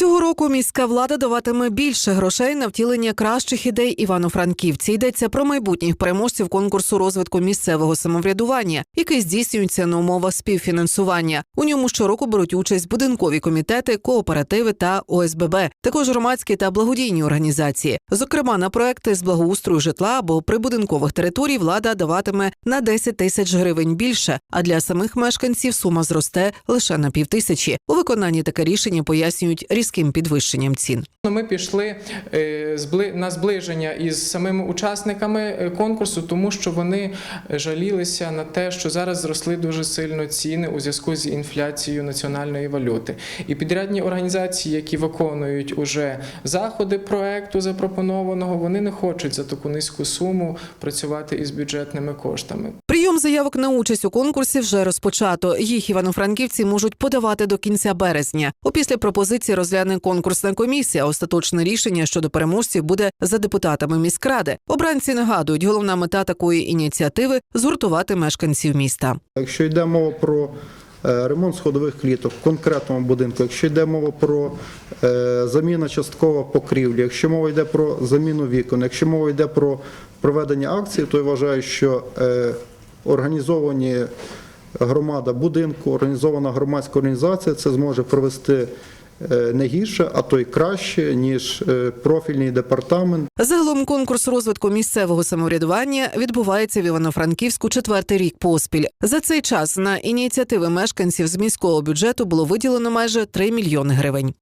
Цього року міська влада даватиме більше грошей на втілення кращих ідей Івано-Франківці. Йдеться про майбутніх переможців конкурсу розвитку місцевого самоврядування, який здійснюється на умовах співфінансування. У ньому щороку беруть участь будинкові комітети, кооперативи та ОСББ, також громадські та благодійні організації. Зокрема, на проекти з благоустрою житла або прибудинкових територій влада даватиме на 10 тисяч гривень більше, а для самих мешканців сума зросте лише на півтисячі. У виконанні таке рішення пояснюють різким підвищенням цін. Ну, Ми пішли е, на зближення із самими учасниками е, конкурсу, тому що вони жалілися на те, що зараз зросли дуже сильно ціни у зв'язку з інфляцією національної валюти. І підрядні організації, які виконують уже заходи проекту запропонованого, вони не хочуть за таку низьку суму працювати із бюджетними коштами. Прийом заявок на участь у конкурсі вже розпочато. Їх івано-франківці можуть подавати до кінця березня. Опісля пропозиції розгляне конкурсна комісія. Остаточне рішення щодо переможців буде за депутатами міськради. Обранці нагадують, головна мета такої ініціативи згуртувати мешканців міста. Якщо йде мова про ремонт сходових кліток в конкретному будинку, якщо йде мова про е, заміну частково покрівлі, якщо мова йде про заміну вікон, якщо мова йде про проведення акцій, то я вважаю, що е, організовані громада будинку, організована громадська організація це зможе провести е, не гірше, а то й краще, ніж е, профільний департамент. Загалом конкурс розвитку місцевого самоврядування відбувається в Івано-Франківську четвертий рік поспіль. За цей час на ініціативи мешканців з міського бюджету було виділено майже 3 мільйони гривень.